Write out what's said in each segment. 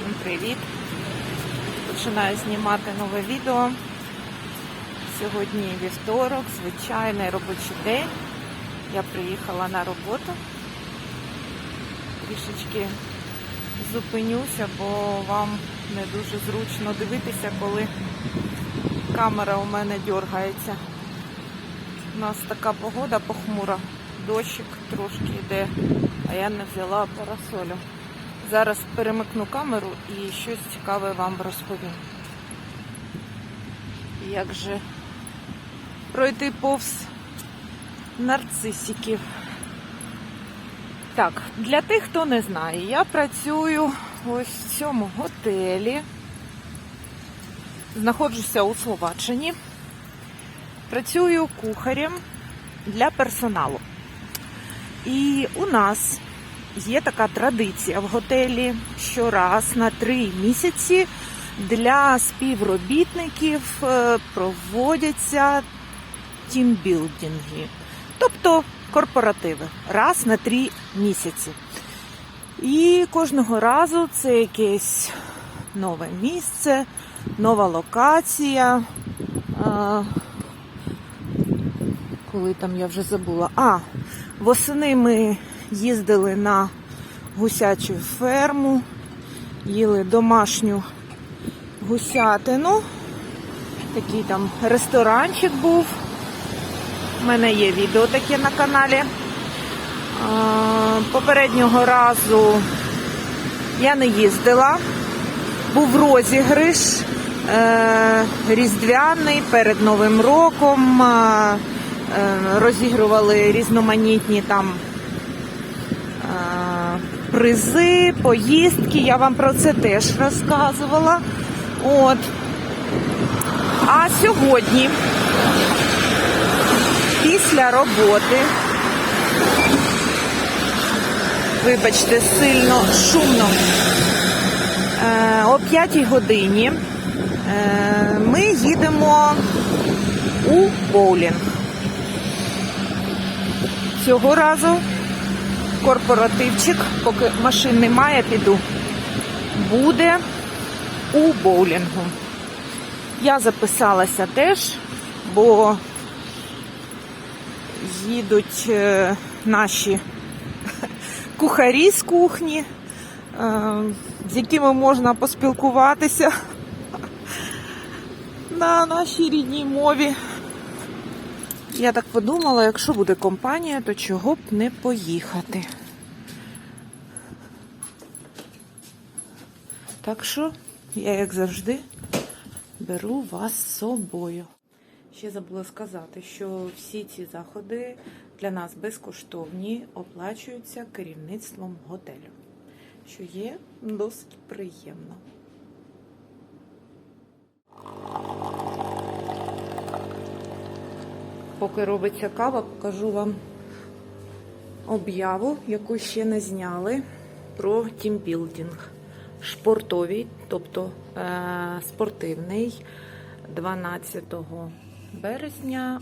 Всім привіт! Починаю знімати нове відео. Сьогодні вівторок, звичайний робочий день. Я приїхала на роботу. Трішечки зупинюся, бо вам не дуже зручно дивитися, коли камера у мене дергається. У нас така погода похмура, дощик трошки йде, а я не взяла парасолю. Зараз перемикну камеру і щось цікаве вам розповім. Як же пройти повз нарцисиків. Так, для тих, хто не знає, я працюю ось в цьому готелі. Знаходжуся у Словаччині. Працюю кухарем для персоналу. І у нас є така традиція в готелі щораз на три місяці для співробітників е, проводяться тімбілдинги, тобто корпоративи раз на три місяці. І кожного разу це якесь нове місце, нова локація. Коли там я вже забула. А, восени ми їздили на гусячу ферму, їли домашню гусятину. Такий там ресторанчик був. У мене є відео таке на каналі. Попереднього разу я не їздила. Був розіграш е, різдвяний перед Новим роком. е, е, Розігрували різноманітні там призи, поїздки. Я вам про це теж розказувала. От. А сьогодні, після роботи, вибачте, сильно шумно. Е, О 5 годині е, ми їдемо у боулінг. Цього разу корпоративчик, поки машин немає, піду, буде у боулінгу. Я записалася теж, бо їдуть е, наші кухарі з кухні, е, з якими можна поспілкуватися на нашій рідній мові. Я так подумала, якщо буде компанія, то чого б не поїхати. Так що я, як завжди, беру вас з собою. Ще забула сказати, що всі ці заходи для нас безкоштовні, оплачуються керівництвом готелю, що є досить приємно. Поки робиться кава, покажу вам об'яву, яку ще не зняли про тімбілдинг. Шпортовий, тобто е, спортивний 12 березня,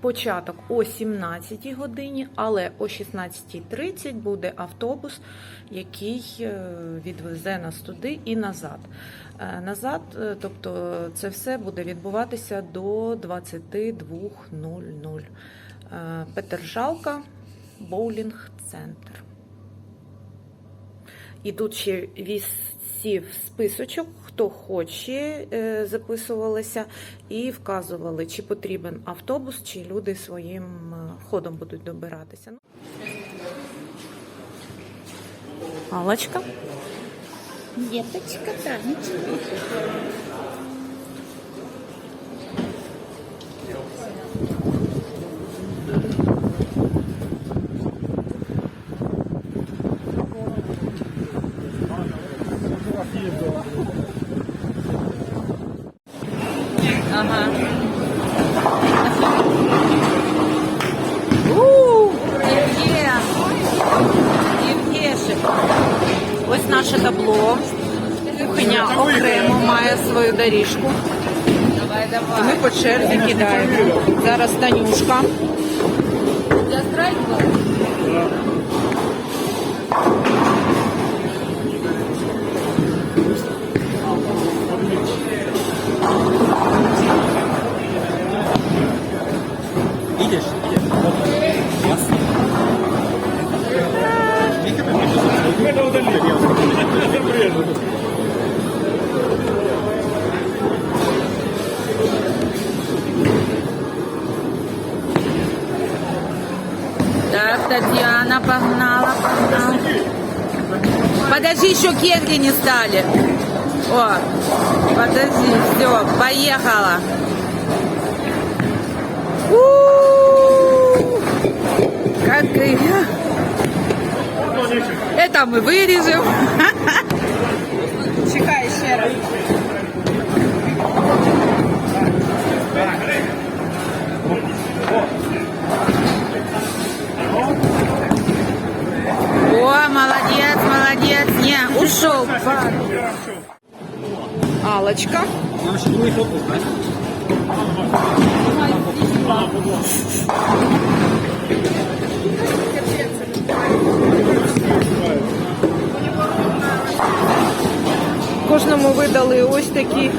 початок о 17 годині, але о 16.30 буде автобус, який е, відвезе нас туди і назад. Е, Назад, е, тобто це все буде відбуватися до 22.00. Е, Петержалка, боулінг центр. І тут ще вісів списочок, хто хоче, е, записувалися і вказували, чи потрібен автобус, чи люди своїм е, ходом будуть добиратися. Аллочка. Деточка. Ага. свою доріжку. Давай, давай. І ми по черзі кидаємо. Зараз Танюшка. Я страйкла. Видишь? Ясно. Так, Татьяна погнала, погнала. Подожди, еще кегли не стали. О, подожди, все, поехала. У -у как и... Это мы вырежем. Чекай еще раз. Молодец. Не, ушел. Алочка. Кожному видали ось такі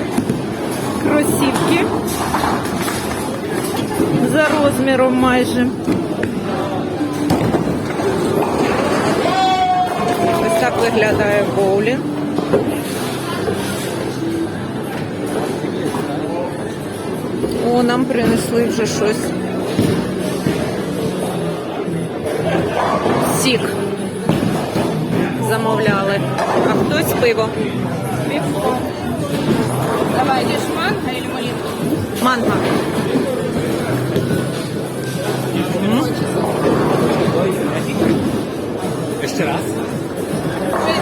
кросівки за розміром майже. Ось так виглядає боулінг. О, нам принесли вже щось. Сік замовляли. А хтось пиво. Давай, идешь манго или малинку? Манго. Ще раз.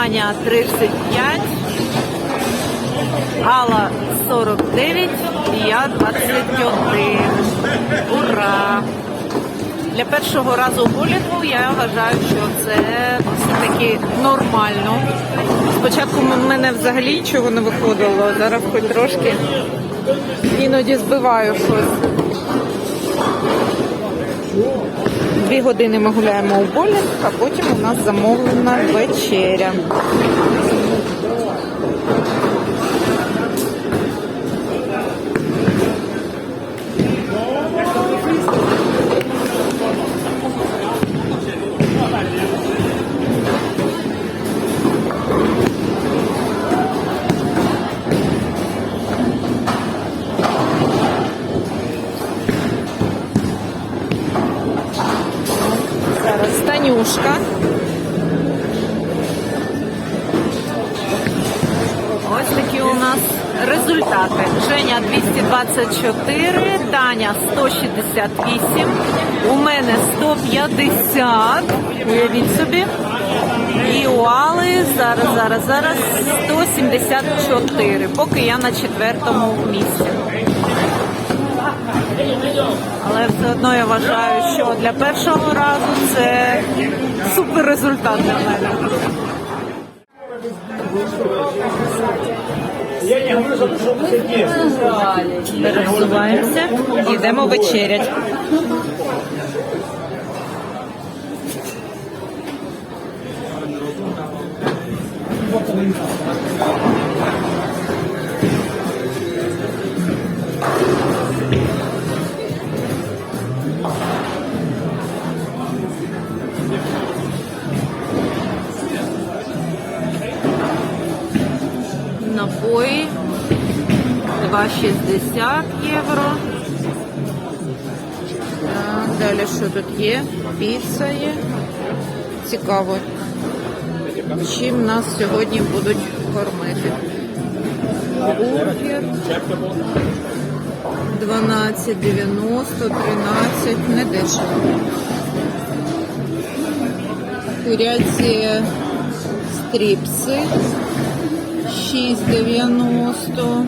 Таня 35, Алла 49 і я 21. Ура! Для першого разу булінгу я вважаю, що це все таки нормально. Спочатку в мене взагалі нічого не виходило, зараз хоч трошки іноді збиваю щось. Дві години ми гуляємо у болінг, а потім у нас замовлена вечеря. Танюшка. Ось такі у нас результати. Женя 224, Таня 168, у мене 150, уявіть собі. І у Али зараз, зараз, зараз 174, поки я на четвертому місці. Але все одно я вважаю, що для першого разу це супер результат для мене. Пересуваємося, йдемо вечерять. Напої 2,60 євро. Далі що тут є? Піца є. Цікаво. Чим нас сьогодні будуть кормити? Бургер 12,90, 13, не дешево. Куряці стріпси 6,90.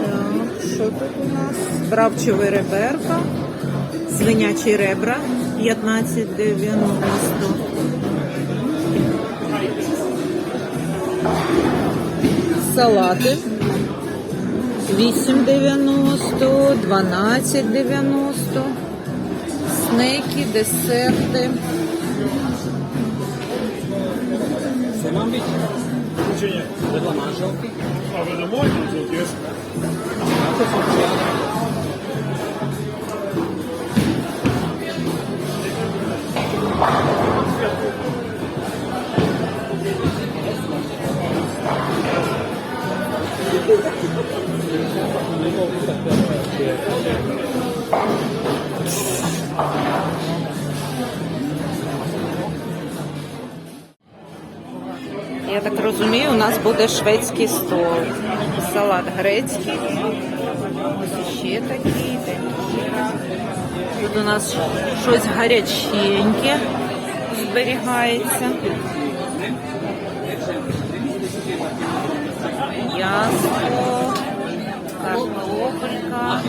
Так, що тут у нас? Бравчеві реберка, свинячі ребра 15,90. Салати 8,90, 12,90. Снеки, десерти. купить? Ничего нет. Баклажан желтый. А вы домой желтый? Thank you. Розумію, у нас буде шведський стол. Салат грецький. Ось ще такий. такий. Тут у нас щось гаряченьке зберігається. М'ясо, картопелька.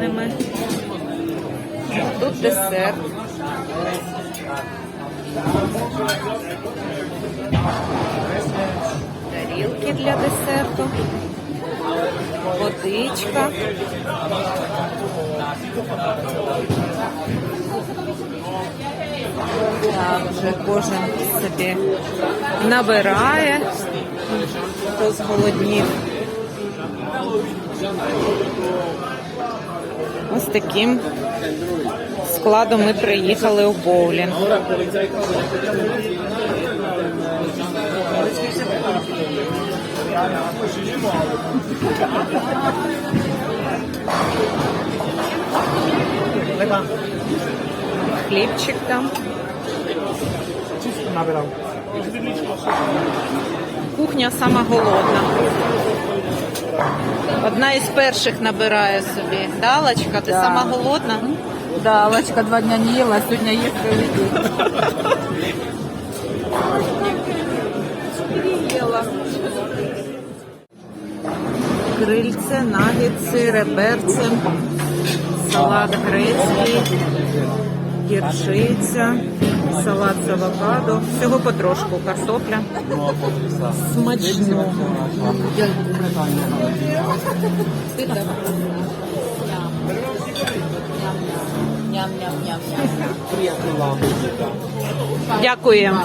Різноманітними. Тут десерт. Тарілки для десерту. Водичка. Так, вже кожен собі набирає, хто зголоднів. Ось таким складом ми приїхали у боулінг. Хлібчик там. Кухня сама голодна. Одна із перших набирає собі. Далочка, ти Да. сама голодна? Да, Лачка два дня не ела, сегодня ест целый день. Переела. Крильце, нагетси, реберце, салат грецький, гірчиця, салат з авокадо. Всього потрошку картопля. Смачного. Дякуємо.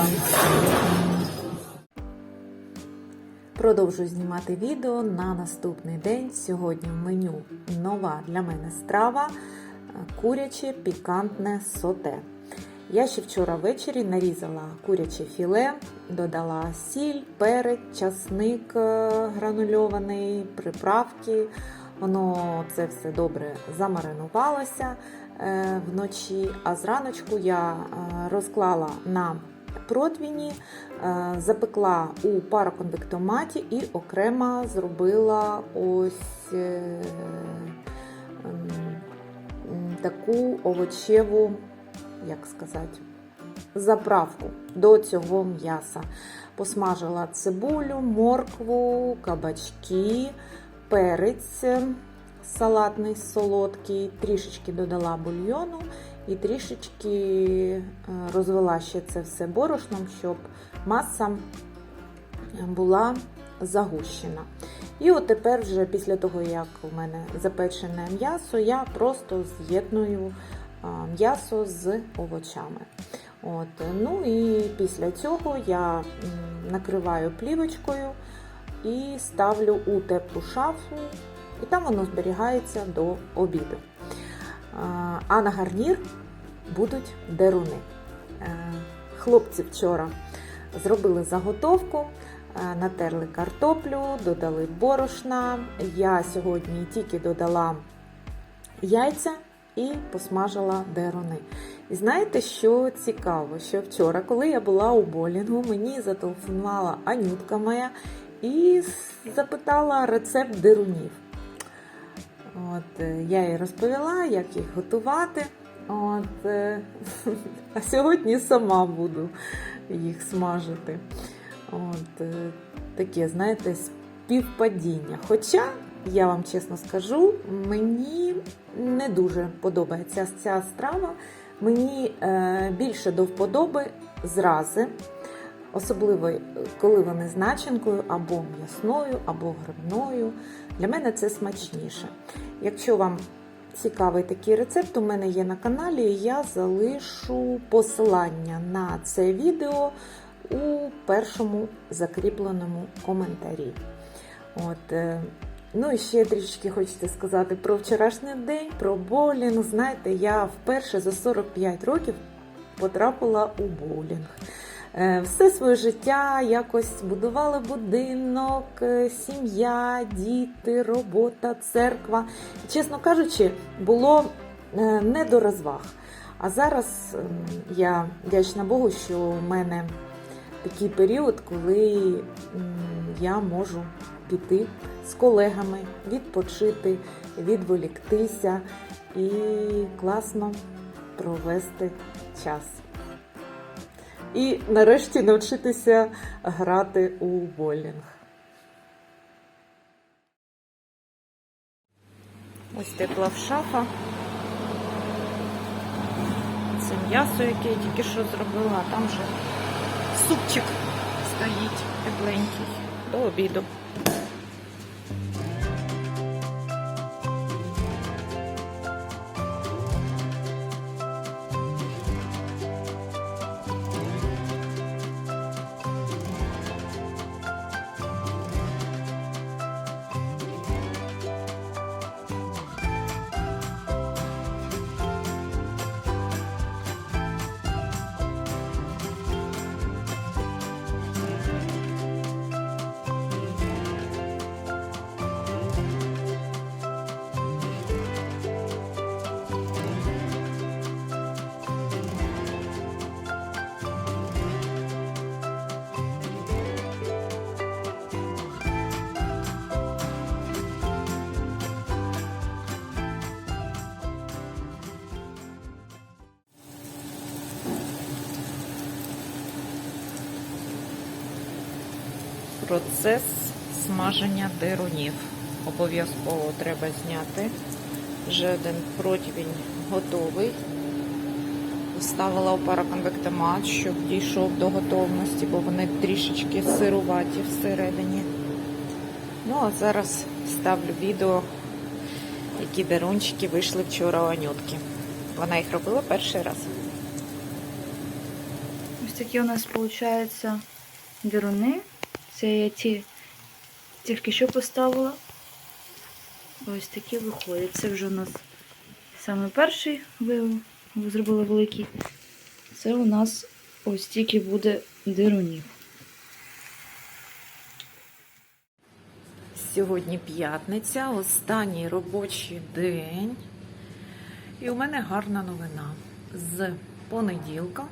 Продовжую знімати відео на наступний день. Сьогодні в меню нова для мене страва куряче пікантне соте. Я ще вчора ввечері нарізала куряче філе, додала сіль, перець, часник е, гранульований, приправки. Воно це все добре замаринувалося е, вночі, а зраночку я е, розклала на противні, е, запекла у пароконвектоматі і окремо зробила ось ем, таку овочеву, як сказати, заправку до цього м'яса. Посмажила цибулю, моркву, кабачки, перець салатний солодкий, трішечки додала бульйону і трішечки е, розвела ще це все борошном, щоб маса була загущена. І от тепер, вже після того, як у мене запечене м'ясо, я просто з'єдную м'ясо з овочами. От. Ну і після цього я накриваю плівочкою і ставлю у теплу шафу, і там воно зберігається до обіду. А, на гарнір будуть деруни. Е, Хлопці вчора зробили заготовку, е, натерли картоплю, додали борошна. Я сьогодні тільки додала яйця і посмажила деруни. І знаєте, що цікаво? Що вчора, коли я була у болінгу, мені зателефонувала Анютка моя і запитала рецепт дерунів. От, е, я їй розповіла, як їх готувати. От, е, а сьогодні сама буду їх смажити. От, е, таке, знаєте, співпадіння. Хоча, я вам чесно скажу, мені не дуже подобається ця страва. Мені е, більше до вподоби зрази. Особливо, е, коли вони з начинкою або м'ясною, або грибною. Для мене це смачніше. Якщо вам цікавий такий рецепт, у мене є на каналі, я залишу посилання на це відео у першому закріпленому коментарі. От, е, ну і ще трішки хочете сказати про вчорашній день, про боулінг. Знаєте, я вперше за 45 років потрапила у боулінг. Е, Все своє життя якось будували будинок, е, сім'я, діти, робота, церква. Чесно кажучи, було е, не до розваг. А зараз ем, я вдячна Богу, що у мене такий період, коли я можу піти з колегами, відпочити, відволіктися і класно провести час. І нарешті навчитися грати у боулінг. Ось тепла в шафа. Це м'ясо, яке я тільки що зробила, а там вже супчик стоїть тепленький до обіду. Процес смаження дирунів. Обов'язково треба зняти. Вже один противень готовий. Вставила у параконвектомат, щоб дійшов до готовності, бо вони трішечки сируваті всередині. Ну, а зараз ставлю відео, які дерунчики вийшли вчора у Анютки. Вона їх робила перший раз. Ось такі у нас виходить деруни. Це я ті тільки що поставила. Ось такі виходять. Це вже у нас саме перший ви, ви зробили великий. Це у нас ось тільки буде дирунів. Сьогодні п'ятниця, останній робочий день. І у мене гарна новина. З понеділка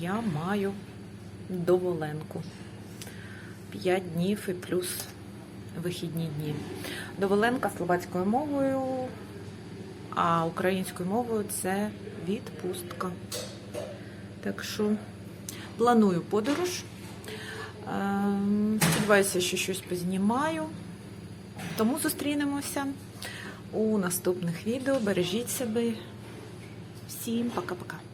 я маю доволенку. 5 днів і плюс вихідні дні. Доволенка словацькою мовою, а українською мовою це відпустка. Так що планую подорож. Ем, Сподіваюся, що щось познімаю. Тому зустрінемося у наступних відео. Бережіть себе. Всім пока-пока.